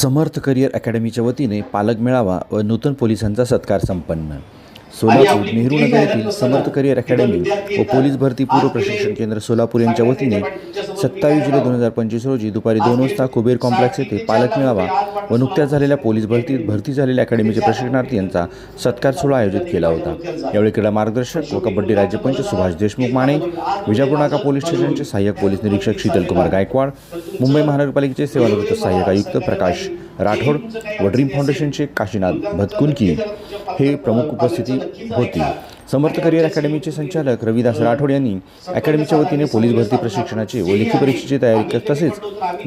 समर्थ career अकॅडमीच्या वतीने पालक मेळावा व नूतन पोलिसांचा सत्कार संपन्न. सोलापूर नेहरू नगर येथील समर्थ करिअर अकॅडमी व पोलीस भरती पूर्व प्रशिक्षण केंद्र सोलापूर यांच्या वतीने सत्तावीस जुलै दोन हजार पंचवीस रोजी दुपारी दोन वाजता कुबेर कॉम्प्लेक्स येथे पालक मेळावा व नुकत्याच झालेल्या पोलीस भरतीत भरती झालेल्या अकॅडमीचे प्रशिक्षणार्थी यांचा सत्कार सोहळा आयोजित केला होता. यावेळी क्रीडा मार्गदर्शक व कबड्डी राज्यपंच सुभाष देशमुख माने विजापूर नाका पोलीस स्टेशनचे सहाय्यक पोलीस निरीक्षक शीतलकुमार गायकवाड मुंबई महानगरपालिकेचे सेवानिवृत्त सहाय्यक आयुक्त प्रकाश राठोड व ड्रीम फाउंडेशनचे काशीनाथ भतकुनकी हे प्रमुख उपस्थिती होती. समर्थ करिअर अकॅडमीचे संचालक रविदास राठोड यांनी अकॅडमीच्या वतीने पोलीस भरती प्रशिक्षणाची व लेखी परीक्षेची तयारी तसेच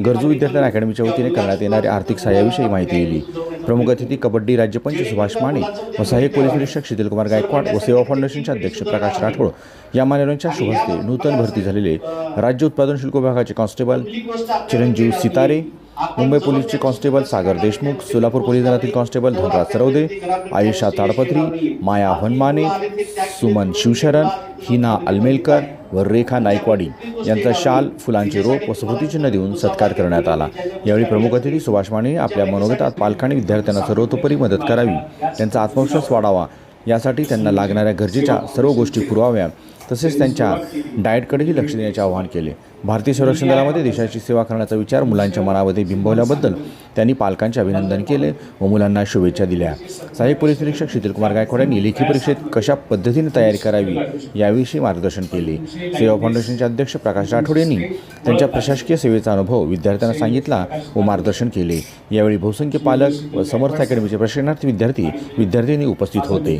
गरजू विद्यार्थ्यांना अकॅडमीच्या वतीने करण्यात येणाऱ्या आर्थिक सहाय्याविषयी माहिती दिली. प्रमुख अतिथी कबड्डी राज्यपंच सुभाष माने व सहाय्यक पोलीस निरीक्षक शीतलकुमार गायकवाड व सेवा फाउंडेशनचे अध्यक्ष प्रकाश राठोड या मान्यवरांच्या शुभहस्ते नूतन भरती झालेले राज्य उत्पादन शुल्क विभागाचे कॉन्स्टेबल चिरंजीव सितारे मुंबई पोलीसचे कॉन्स्टेबल सागर देशमुख सोलापूर पोलीस दलातील कॉन्स्टेबल धनराज सरवदे आयुषा ताडपत्री माया हनमाने सुमन शिवशरण हिना अल्मेलकर व रेखा नाईकवाडी यांचा शाल फुलांचे रोप व स्मृतिचिन्ह देऊन सत्कार करण्यात आला. यावेळी प्रमुख अतिथी सुभाष माने आपल्या मनोगतात पालकांनी विद्यार्थ्यांना सर्वतोपरी मदत करावी. त्यांचा आत्मविश्वास वाढावा. यासाठी त्यांना लागणाऱ्या गरजेच्या सर्व गोष्टी पुरवाव्या तसेच त्यांच्या डाएटकडेही लक्ष देण्याचे आवाहन केले. भारतीय संरक्षण दलामध्ये देशाची सेवा करण्याचा विचार मुलांच्या मनामध्ये बिंबवल्याबद्दल त्यांनी पालकांचे अभिनंदन केले व मुलांना शुभेच्छा दिल्या. सहाय्यक पोलीस निरीक्षक शीतलकुमार गायकवाड यांनी लेखी परीक्षेत कशा पद्धतीने तयारी करावी याविषयी मार्गदर्शन केले. सेवा फाउंडेशनचे अध्यक्ष प्रकाश राठोड यांनी त्यांच्या प्रशासकीय सेवेचा अनुभव विद्यार्थ्यांना सांगितला व मार्गदर्शन केले. यावेळी बहुसंख्य पालक व समर्थ अकॅडमीचे प्रशिक्षणार्थी विद्यार्थी विद्यार्थिनी उपस्थित होते.